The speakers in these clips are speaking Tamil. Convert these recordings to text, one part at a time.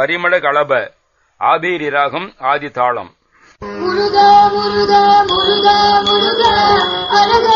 பரிமள கலப ஆபீரி ராகம் ஆதி தாளம். முருகா முருகா முருகா முருகா அரக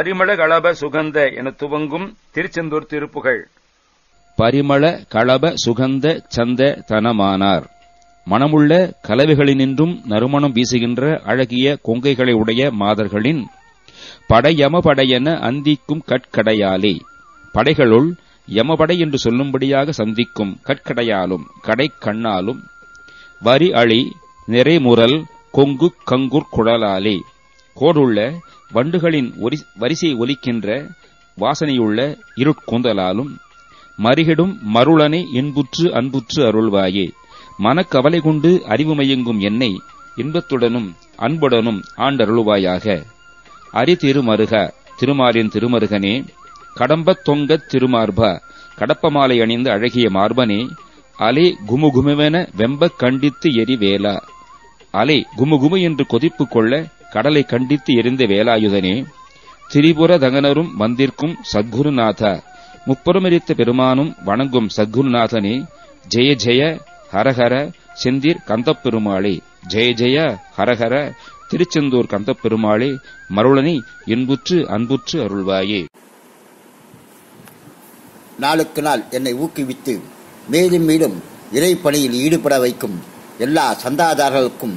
பரிமள களப சுகந்த என துவங்கும் திருச்செந்தூர் திருப்புகள் பரிமள களப சுகந்த சந்த தனமானார். மனமுள்ள கலவைகளினின்றும் நறுமணம் வீசுகின்ற அழகிய கொங்கைகளை உடைய மாதர்களின் படையம படையென அந்திக்கும் கட்கடையாலே. படைகளுள் யமபடை என்று சொல்லும்படியாக சந்திக்கும் கற்கடையாலும் கடைக்கண்ணாலும் வரி அழி நிறைமுரல் கொங்கு கங்குர் குழலாலே. கோடுள்ள வண்டுகளின் வரிசை ஒலிக்கின்ற வாசனையுள்ள இருட்கூந்தலாலும் மறிகிடும் மருளனை இன்புற்று அன்புற்று அருள்வாயே. மனக்கவலை கொண்டு அறிவு மயங்கும் என்னை இன்பத்துடனும் அன்புடனும் ஆண்டருளுவாயாக. அரி திருமருக திருமாலின் திருமருகனே கடம்பத் தொங்கத் திருமார்பா கடப்பமாலை அணிந்த அழகிய மார்பனே அலை குமுகுமுவென வெம்பக் கண்டித்து எரிவேலா. அலை குமுகுமு என்று கொதிப்பு கொள்ள கடலை கண்டித்து எரிந்த வேலாயுதனே திரிபுர தகனரும் வந்திருக்கும் சத்குருநாதா முப்புறமெரித்த பெருமானும் வணங்கும் சத்குருநாதனே ஜெய ஜெய ஹரஹர செந்தீர் கந்தப்பெருமாளே ஜெய ஜெய ஹரஹர திருச்செந்தூர் கந்தப்பெருமாளே மருளனை இன்புற்று அன்புற்று அருள்வாயே. நாளுக்கு நாள் என்னை ஊக்குவித்து மேலும் மேலும் இறைப்பணியில் ஈடுபட வைக்கும் எல்லா சந்தாதாரர்களுக்கும்